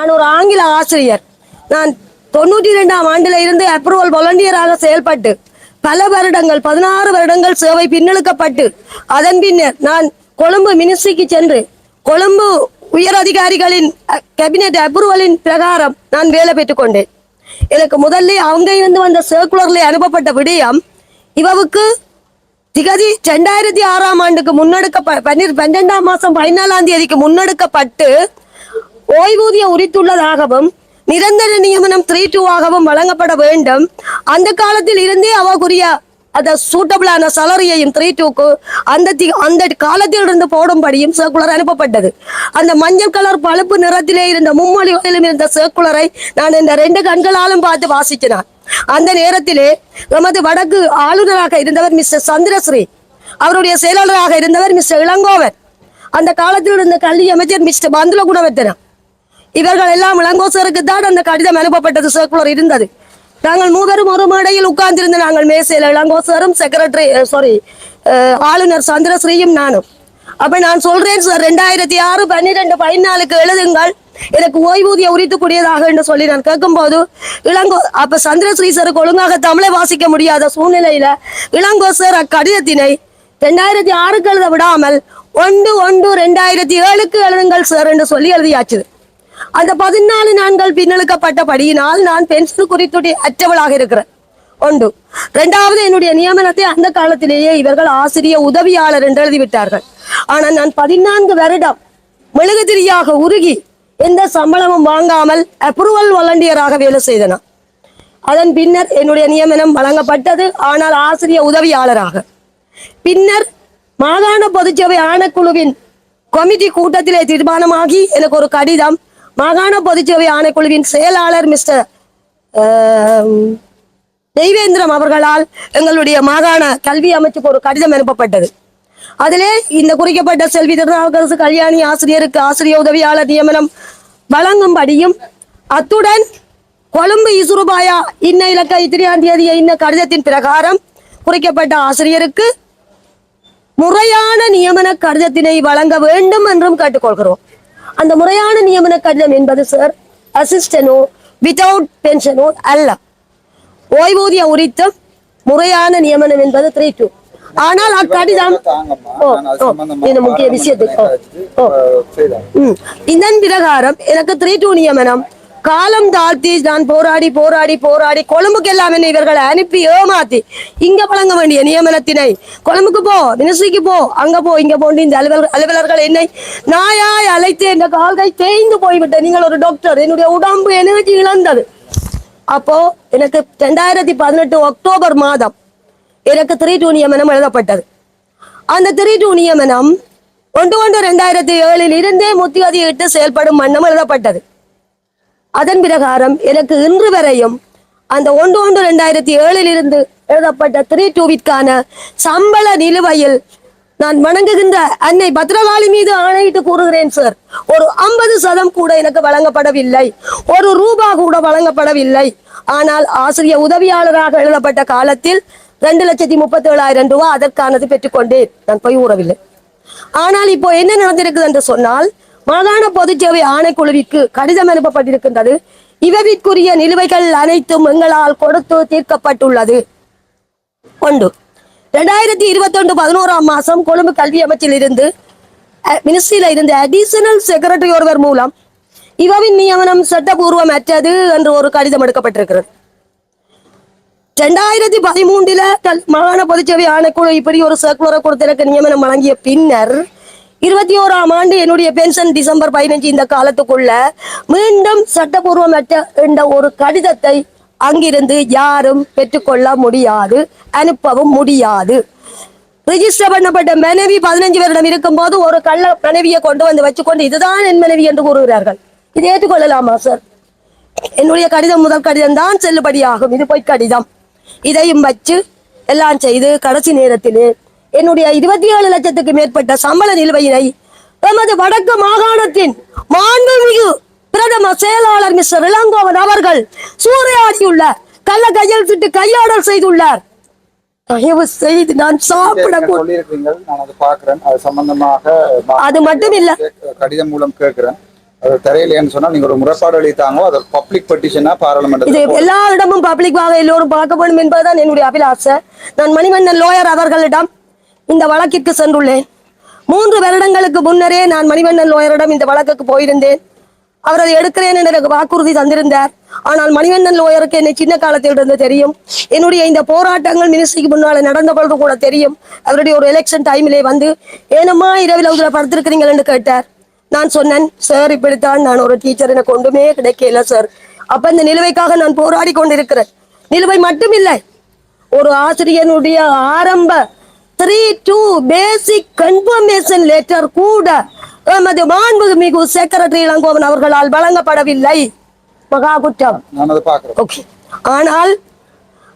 நான் ஒரு ஆங்கில ஆசிரியர். நான் தொண்ணூற்றி ரெண்டாம் ஆண்டுல இருந்து அப்ரூவல் வாலண்டியராக செயல்பட்டு பல வருடங்கள் பதினாறு வருடங்கள் சேவை பின்னெடுக்கப்பட்டு அதன் பின்னர் நான் கொழும்பு மினிஸ்ட்ரிக்கு சென்று கொழும்பு உயர் அதிகாரிகளின் கேபினெட் அப்ரூவலின் பிரகாரம் நான் வேலை பெற்றுக் கொண்டேன். எனக்கு முதல்ல அவங்க இருந்து வந்த சர்க்குலர்ல அனுப்பப்பட்ட விடயம் இவவுக்கு திகதி ரெண்டாயிரத்தி ஆறாம் ஆண்டுக்கு முன்னெடுக்க பன்னிர பன்னெண்டாம் மாசம் பதினாலாம் தேதிக்கு முன்னெடுக்கப்பட்டு ஓய்வூதிய உரித்துள்ளதாகவும் நிரந்தர நியமனம் த்ரீ டூவாகவும் வழங்கப்பட வேண்டும். அந்த காலத்தில் இருந்தே அவருக்குரிய அந்த சூட்டபிளான சலரியையும் த்ரீ டூக்கு அந்த அந்த காலத்தில் இருந்து போடும்படியும் சர்க்குலர் அனுப்பப்பட்டது. அந்த மஞ்சள் கலர் பழுப்பு நிறத்திலே இருந்த மும்மொழிகளிலும் இருந்த சர்க்குலரை நான் இந்த ரெண்டு கண்களாலும் பார்த்து வாசிக்கிறான் அந்த நேரத்திலே நமது வடக்கு ஆளுநராக இருந்தவர் மிஸ்டர் சந்திரஸ்ரீ அவருடைய செயலாளராக இருந்தவர் மிஸ்டர் இளங்கோவன் அந்த காலத்தில் இருந்த கல்வி அமைச்சர் மிஸ்டர் பந்துல குணவர்த்தனம் இவர்கள் எல்லாம் இளங்கோசருக்கு தான் அந்த கடிதம் அனுப்பப்பட்டது சர்க்குலர் இருந்தது. நாங்கள் மூவரும் ஒரு மேடையில் உட்கார்ந்திருந்த நாங்கள் மேசையில் இளங்கோசரும் செக்ரட்டரி சாரி ஆளுநர் சந்திரஸ்ரீயும் நானும். அப்ப நான் சொல்றேன் சார் ரெண்டாயிரத்தி ஆறு பன்னிரெண்டு பதினாலுக்கு எழுதுங்கள். எனக்கு ஓய்வூதிய உரித்துக்கூடியதாக என்று சொல்லி நான் கேட்கும்போது இளங்கோ அப்ப சந்திரஸ்ரீ சாருக்கு ஒழுங்காக தமிழை வாசிக்க முடியாத சூழ்நிலையில இளங்கோ சார் அக்கடிதத்தினை ரெண்டாயிரத்தி ஆறுக்கு எழுத விடாமல் ஒன்று ஒன்று ரெண்டாயிரத்தி ஏழுக்கு எழுதுங்கள் சார் என்று சொல்லி எழுதியாச்சு. அந்த பதினாலு நாட்கள் பின்னெழுக்கப்பட்டபடியினால் நான் பென்ஷன் குறித்துடைய அற்றவளாக இருக்கிறேன். ஒன்று இரண்டாவது என்னுடைய நியமனத்தை அந்த காலத்திலேயே இவர்கள் ஆசிரிய உதவியாளர் என்று எழுதிவிட்டார்கள். ஆனால் நான் பதினான்கு வருடம் மெழுகுதிரியாக உருகி எந்த சம்பளமும் வாங்காமல் அப்ரூவல் வாலண்டியராக வேலை செய்தனா. அதன் பின்னர் என்னுடைய நியமனம் வழங்கப்பட்டது ஆனால் ஆசிரிய உதவியாளராக. பின்னர் மாகாண பொதுச்சபை ஆணைக்குழுவின் கமிட்டி கூட்டத்திலே தீர்மானமாகி எனக்கு ஒரு கடிதம் மாகாண பொதுச்சேவை ஆணைக்குழுவின் செயலாளர் மிஸ்டர் தெய்வேந்திரம் அவர்களால் எங்களுடைய மாகாண கல்வி அமைச்சுக்கு ஒரு கடிதம் அனுப்பப்பட்டது. அதிலே இந்த குறிக்கப்பட்ட செல்வி திருநாவுக்கரசு கல்யாணி ஆசிரியருக்கு ஆசிரிய உதவியாளர் நியமனம் வழங்கும்படியும் அத்துடன் கொழும்பு இசுருபாயா இன்ன இலக்க இத்திரியாம் தேதி இன்ன கடிதத்தின் பிரகாரம் குறிக்கப்பட்ட ஆசிரியருக்கு முறையான நியமன கடிதத்தினை வழங்க வேண்டும் என்றும் கேட்டுக்கொள்கிறோம். அந்த முறையான நியமன கடிதம் என்பது சார் அசிஸ்டனோ வித்தவுட் பென்ஷனோ அல்ல. ஓய்வூதிய உரித்தம் முறையான நியமனம் என்பது த்ரீ டூ ஆனால் அக்கடிதம் இந்த முக்கிய விஷயத்துக்கு. இதன் பிரகாரம் எனக்கு த்ரீ டூ நியமனம். காலம் தாழ்த்தி நான் போராடி போராடி போராடி கொழும்புக்கு எல்லாம் என்னை இவர்களை அனுப்பி ஏமாத்தி இங்க வழங்க வேண்டிய நியமனத்தினை. கொழும்புக்கு போ மினிஸ்ட்ரிக்கு போ அங்க போ இங்க போண்டு இந்த அலுவலர் அலுவலர்கள் என்னை நாயாய் அழைத்து இந்த கால்கள் தேய்ந்து போய்விட்டேன் நீங்கள் ஒரு டாக்டர் என்னுடைய உடம்பு எனர்ஜி இழந்தது. அப்போ எனக்கு ரெண்டாயிரத்தி பதினெட்டு அக்டோபர் மாதம் எனக்கு த்ரீ டூ நியமனம் எழுதப்பட்டது. அந்த த்ரீ டூ நியமனம் ஒன்று ஒன்று ரெண்டாயிரத்தி ஏழில் இருந்தே முத்தியதியிட்டு செயல்படும் மன்னம் எழுதப்பட்டது. அதன் பிரகாரம் எனக்கு இன்று வரையும் அந்த ஒன்று ஒன்று ரெண்டாயிரத்தி ஏழில் இருந்து எழுதப்பட்ட த்ரீ டூவிற்கான சம்பள நிலுவையில் நான் வணங்குகின்ற அன்னை பத்ரகாளி மீது ஆணையிட்டு கூறுகிறேன் சார் ஒரு ஐம்பது சதம் கூட எனக்கு வழங்கப்படவில்லை. ஒரு ரூபா கூட வழங்கப்படவில்லை. ஆனால் ஆசிரியர் உதவியாளராக எழுதப்பட்ட காலத்தில் ரெண்டு லட்சத்தி முப்பத்தி ஏழாயிரம் ரூபாய் அதற்கானது பெற்றுக்கொண்டேன். நான் போய் கூறவில்லை ஆனால் இப்போ என்ன நடந்திருக்குது என்று சொன்னால் மாகாண பொதுச்சேவை ஆணைக்குழுவிற்கு கடிதம் அனுப்பப்பட்டிருக்கின்றது. இவவிற்குரிய நிலுவைகள் அனைத்தும் எங்களால் கொடுத்து தீர்க்கப்பட்டுள்ளது. ஒன்று. ரெண்டாயிரத்தி இருபத்தொன்று பதினோராம் மாசம் கொழும்பு கல்வி அமைச்சில் இருந்து மினிஸ்ட்ரியில இருந்து அடிஷனல் செக்ரட்டரி ஒருவர் மூலம் இவவின் நியமனம் சட்டபூர்வம் அற்றது என்று ஒரு கடிதம் எடுக்கப்பட்டிருக்கிறது. ரெண்டாயிரத்தி பதிமூன்றில் மாகாண பொதுச்சேவை ஆணைக்குழு இப்படி ஒரு சர்க்குலரை கொடுத்து எனக்கு நியமனம் வழங்கிய பின்னர் இருபத்தி ஓராம் ஆண்டு என்னுடைய பென்ஷன் டிசம்பர் பதினஞ்சு இந்த காலத்துக்குள்ள மீண்டும் சட்டபூர்வமற்ற என்ற ஒரு கடிதத்தை அங்கிருந்து யாரும் பெற்றுக்கொள்ள முடியாது அனுப்பவும் முடியாது. ரிஜிஸ்டர் பண்ணப்பட்ட மனைவி பதினஞ்சு வருடம் இருக்கும்போது ஒரு கள்ள மனைவியை கொண்டு வந்து வச்சுக்கொண்டு இதுதான் என் மனைவி என்று கூறுகிறார்கள். இது ஏற்றுக்கொள்ளலாமா சார் என்னுடைய கடிதம் முதல் கடிதம் தான் செல்லுபடியாகும். இது பொய் கடிதம். இதையும் வச்சு எல்லாம் செய்து கடைசி நேரத்திலே என்னுடைய இருபத்தி ஏழு லட்சத்துக்கு மேற்பட்ட சம்பள நிலுவையினை எமது வடக்கு மாகாணத்தின் மாண்புமிகு பிரதம செயலாளர் மிஸ்டர் இளங்கோவன் அவர்கள் சூறையாடியுள்ளார் கள்ள கையெழுத்திட்டு கையாடல் செய்துள்ளார். தயவு செய்து நான் சாப்பிட அதை பாக்குறேன் அது சம்பந்தமாக மா- அது மட்டும் இல்ல கடிதம் மூலம் கேட்கிறேன். அது தெரியலையேன்னு சொன்னா நீங்க ஒரு முறைப்பாடு அளித்தாங்க அது பப்ளிக் பெட்டிஷனா இது பாராளுமன்றத்தில் எல்லா இடமும் பப்ளிக்காக எல்லோரும் பார்க்க வேண்டும் என்பதுதான் என்னுடைய அபிலாசை. நான் மணிவண்ணன் லோயர் அவர்களிடம் இந்த வழக்கிற்கு சென்றுள்ளேன். மூன்று வருடங்களுக்கு முன்னரே நான் மணிவண்ணன் லோயரிடம் இந்த வழக்குக்கு போயிருந்தேன். அவர் அதை எடுக்கிறேன் என்று எனக்கு வாக்குறுதி தந்திருந்தார். ஆனால் மணிவண்ணன் லோயருக்கு என்னை சின்ன காலத்தில் இருந்து தெரியும். என்னுடைய இந்த போராட்டங்கள் மினிஸ்ட்ரிக்கு முன்னால் நடந்த பொழுது கூட தெரியும். அவருடைய ஒரு எலெக்ஷன் டைமிலே வந்து ஏனம்மா இரவில் அவங்கள படுத்திருக்கிறீங்கள் என்று கேட்டார். நான் சொன்னேன் சார் இப்படித்தான் நான் ஒரு டீச்சர் எனக்கு ஒன்றுமே கிடைக்கல சார் அப்ப இந்த நிலுவைக்காக நான் போராடி கொண்டிருக்கிறேன். நிலுவை மட்டும் இல்லை ஒரு ஆசிரியனுடைய ஆரம்ப three two basic confirmation letter கூட எமது மாண்புமிகு செக்ரட்டரி இளங்கோவன் அவர்களால் வழங்கப்படவில்லை. மகா குற்றம் ஓகே ஆனால்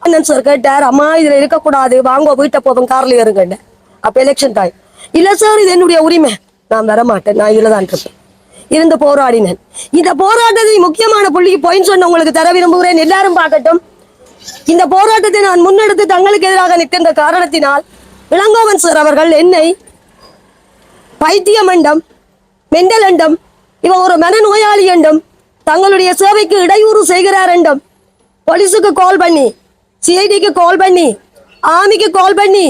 அண்ணன் சார் கேட்டார் அம்மா இதுல இருக்கக்கூடாது. வாங்க வீட்டை போவோம் கார்ல ஏறுங்க அப்ப எலெக்ஷன் டைம் இல்ல சார் இது என்னுடைய உரிமை. நான் வர மாட்டேன் நான் இதுல தான் இருப்பேன். இருந்து போராடினேன். இந்த போராட்டத்தை முக்கியமான புள்ளிக்கு பாயிண்ட் சொன்ன உங்களுக்கு தர விரும்புகிறேன். எல்லாரும் பார்க்கட்டும். இந்த போராட்டத்தை நான் முன்னெடுத்து தங்களுக்கு எதிராக நிற்கின்ற காரணத்தினால் இளங்கோவன் சார் அவர்கள் என்னை பைத்தியம் என்றும் மெண்டல் என்றும் இவன் ஒரு மனநோயாளி என்றும் தங்களுடைய சேவைக்கு இடையூறு செய்கிறார் என்றும் போலீஸுக்கு கால் பண்ணி சிஐடிக்கு கால் பண்ணி ஆமிக்கு கால் பண்ணி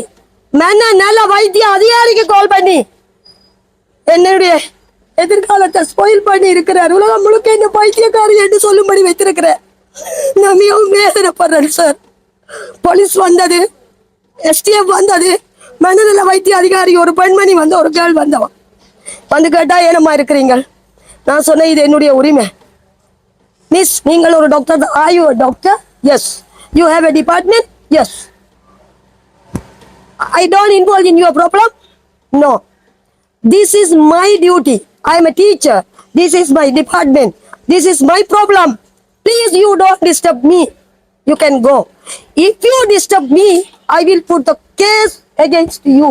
மன நல்ல வைத்திய அதிகாரிக்கு கால் பண்ணி என்னுடைய எதிர்காலத்தை ஸ்பாயில் பண்ணி இருக்கிறார். உலகம் முழுக்க என்ன பைத்தியக்காரி என்று சொல்லும்படி வைத்திருக்கிறார் நான் மிகவும் வேதனைப்படுறேன் சார் போலீஸ் வந்தது எஸ்டிஎஃப் வந்தது மனநல வைத்திய அதிகாரி ஒரு பெண்மணி வந்து ஒரு கேள் வந்தவன் வந்து கேட்டா ஏனம்மா இருக்கிறீங்க நான் சொன்னேன் இது என்னுடைய உரிமை மிஸ் நீங்கள் ஒரு doctor are you doctor yes you have a department yes I don't involve in your problem no this is my duty i am a teacher this is my department this is my problem please you don't disturb me you can go if you disturb me i will put the case against you.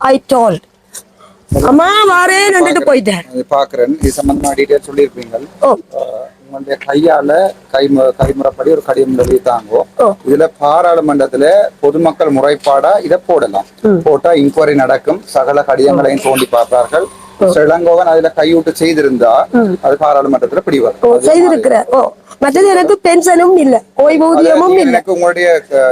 I told. அம்மா வாரேன் வந்துட்டு போயிட்டேன். பாக்குறேன். இது சம்பந்தமா detail சொல்லியிருப்பீங்க உங்களுடைய கையால கைமு கைமுறைப்படி ஒரு கடிதம் எழுதித்தாங்கோ. இதுல பாராளுமன்றத்துல பொதுமக்கள் முறைப்பாடா இதை போடலாம். போட்டா இன்கொயரி நடக்கும். சகல கடிதங்களையும் தோண்டி பார்ப்பார்கள். இளங்கோவன் அதுல கையூட்டு செய்திருந்தா அது பாராளுமன்றத்துல பிடி ஓ வரும் செய்திருக்கிறேன் ஓ மற்றது எனக்கு பென்ஷனும் இல்ல ஓய்வூதியமும் இல்ல. எனக்கு உங்களுடைய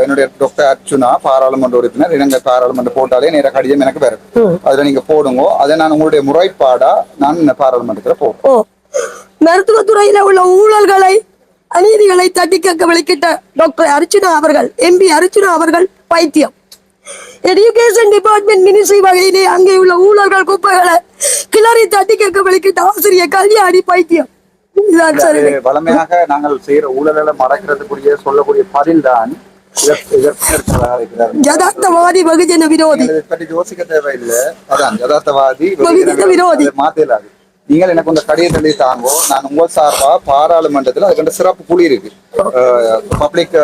என்னுடைய டாக்டர் அர்ச்சுனா பாராளுமன்ற உறுப்பினர் இலங்கை பாராளுமன்ற போட்டாலே நேர கடிதம் எனக்கு வரும். அதுல நீங்க போடுங்க அதை நான் உங்களுடைய முறைப்பாடா நான் பாராளுமன்றத்துல போடுறேன். மருத்துவத்துறையில உள்ள ஊழல்களை அநீதிகளை தட்டி கேட்க விளக்கிட்ட டாக்டர் அர்ச்சுனா அவர்கள் எம்பி அர்ச்சுனா அவர்கள் பைத்தியம். எஜுகேஷன் டிபார்ட்மெண்ட் மினிஸ்ட்ரி வகையிலே அங்கே உள்ள ஊழல்கள் குப்பைகளை கிளறி தட்டி கேட்க விளக்கிட்ட ஆசிரியர் கல்யாணி பைத்தியம். வளமையாக நாங்கள் செய்யற ஊழலை மறைக்கிறதுக்குரிய சொல்லக்கூடிய பதில் தான். யதார்த்தவாதி வெகுஜன விரோதி. பற்றி யோசிக்க தேவையில்லை. அதான். அதை மாத்தலாது நீங்கள் எனக்கு இந்த கடிதத்தை தாங்கோ. நான் உங்கள் சார்பா பாராளுமன்றத்துல அதுக்கு சிறப்பு குழு இருக்கு. பப்ளிக்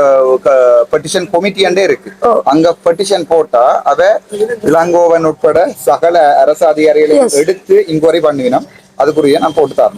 பெட்டிஷன் கமிட்டி இருக்கு. அங்க பெட்டிஷன் போட்டா அவ இளங்கோவன் உட்பட சகல அரசு அதிகாரிகளை எடுத்து இன்கொயரி பண்ணுவினோம். அதுக்குரிய நான் போட்டு தரணும்.